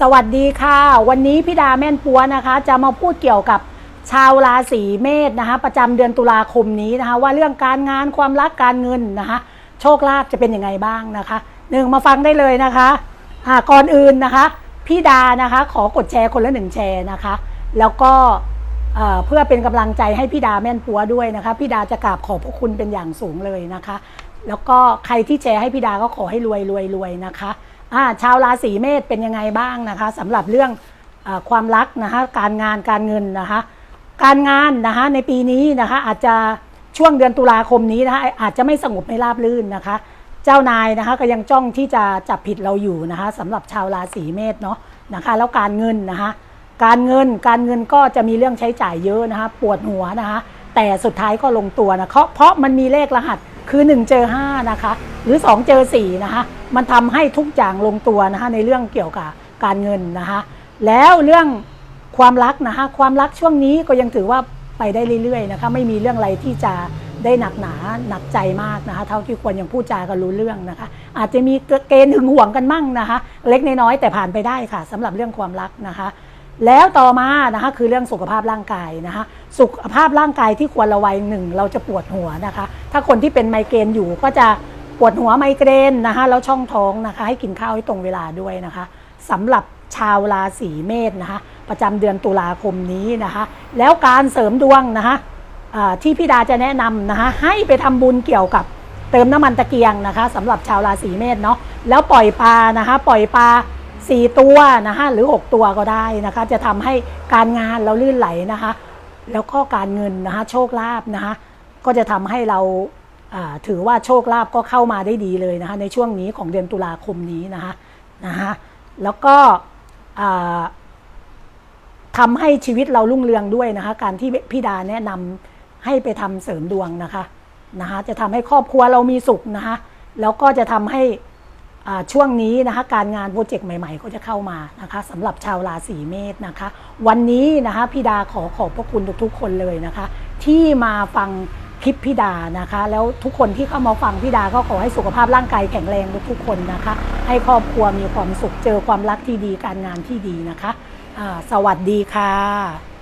สวัสดีค่ะ วันนี้พี่ดาแม่นปัวนะคะ จะมาพูดเกี่ยวกับชาวราศีเมษนะคะ ประจำเดือนตุลาคมนี้นะคะ ว่าเรื่องการงานความรักการเงินนะคะ โชคลาภจะเป็นยังไงบ้างนะคะหนึ่งมาฟังได้เลยนะคะอ่าก่อนอื่นนะคะ พี่ดานะคะขอกดแชร์คนละหนึ่งแชร์นะคะ แล้วก็เพื่อเป็นกำลังใจให้พี่ดาแม่นปัวด้วยนะคะพี่ดาจะกราบขอบพระคุณเป็นอย่างสูงเลยนะคะ แล้วก็ใครที่แชร์ให้พี่ดาก็ขอให้รวยรวยรวยนะคะ อ่าชาวราศีเมษเป็นยังไงบ้างนะคะสำหรับเรื่องอความรักนะคะการงานการเงินนะคะการงานนะคะในปีนี้นะคะอาจจะช่วงเดือนตุลาคมนี้นะคะอาจจะไม่สงบไม่ราบรื่นนะคะ เจ้านายนะคะก็ยังจ้องที่จะจับผิดเราอยู่นะคะสำหรับชาวราศีเมษเนาะนะคะแล้วการเงินนะคะการเงินการเงินก็จะมีเรื่องใช้จ่ายเยอะนะคะปวดหัวนะคะแต่สุดท้ายก็ลงตัวนะเพราะเพราะมันมีเลขรหัสคือ1เจอ5นะคะ หรือ 2 เจอ4นะคะมันทำให้ทุกอย่างลงตัวนะคะในเรื่องเกี่ยวกับการเงินนะคะแล้วเรื่องความรักนะคะความรักช่วงนี้ก็ยังถือว่าไปได้เรื่อยๆนะคะไม่มีเรื่องอะไรที่จะได้หนักหนาหนักใจมากนะคะ เท่าที่ควรยังพูดจากันรู้เรื่องนะคะ อาจจะมีเกณฑ์หึงหวงกันมั่งนะคะ เล็กน้อยแต่ผ่านไปได้ค่ะสำหรับเรื่องความรักนะคะ แล้วต่อมานะคะคือเรื่องสุขภาพร่างกายนะคะ สุขภาพร่างกายที่ควรระวังหนึ่งเราจะปวดหัวนะคะ ถ้าคนที่เป็นไมเกรนอยู่ก็จะ ปวดหัวไมเกรนนะคะแล้วช่องท้องนะคะ ให้กินข้าวให้ตรงเวลาด้วยนะคะสำหรับชาวราศีเมษนะคะ ประจำเดือนตุลาคมนี้นะคะ แล้วการเสริมดวงนะคะที่พี่ดาจะแนะนำนะคะให้ไปทำบุญเกี่ยวกับเติมน้ำมันตะเกียงนะคะสำหรับชาวราศีเมษเนาะแล้วปล่อยปลานะคะ ปล่อยปลาสี่ตัวนะคะหรือ 6 ตัวก็ได้นะคะ จะทำให้การงานเราลื่นไหลนะคะ แล้วก็การเงินนะคะ โชคลาภนะคะ ก็จะทำให้เรา ถือว่าโชคลาภก็เข้ามาได้ดีเลยนะคะในช่วงนี้ของเดือนตุลาคมนี้นะคะนะคะแล้วก็ทำให้ชีวิตเรารุ่งเรืองด้วยนะคะ การที่พี่ดาแนะนำให้ไปทำเสริมดวงนะคะนะคะจะทำให้ครอบครัวเรามีสุขนะคะแล้วก็จะทำให้ช่วงนี้นะคะการงานโปรเจกต์ใหม่ๆ ก็จะเข้ามานะคะสำหรับชาวราศีเมษนะคะ วันนี้นะคะพี่ดาขอขอบพระคุณทุกๆคนเลยนะคะ ที่มาฟัง ลิปพี่ดานะคะ แล้วทุกคนที่เข้ามาฟังพี่ดาก็ขอให้สุขภาพร่างกายแข็งแรงทุกคนนะคะ ให้ครอบครัวมีความสุขเจอความรักที่ดีการงานที่ดีนะคะสวัสดีค่ะ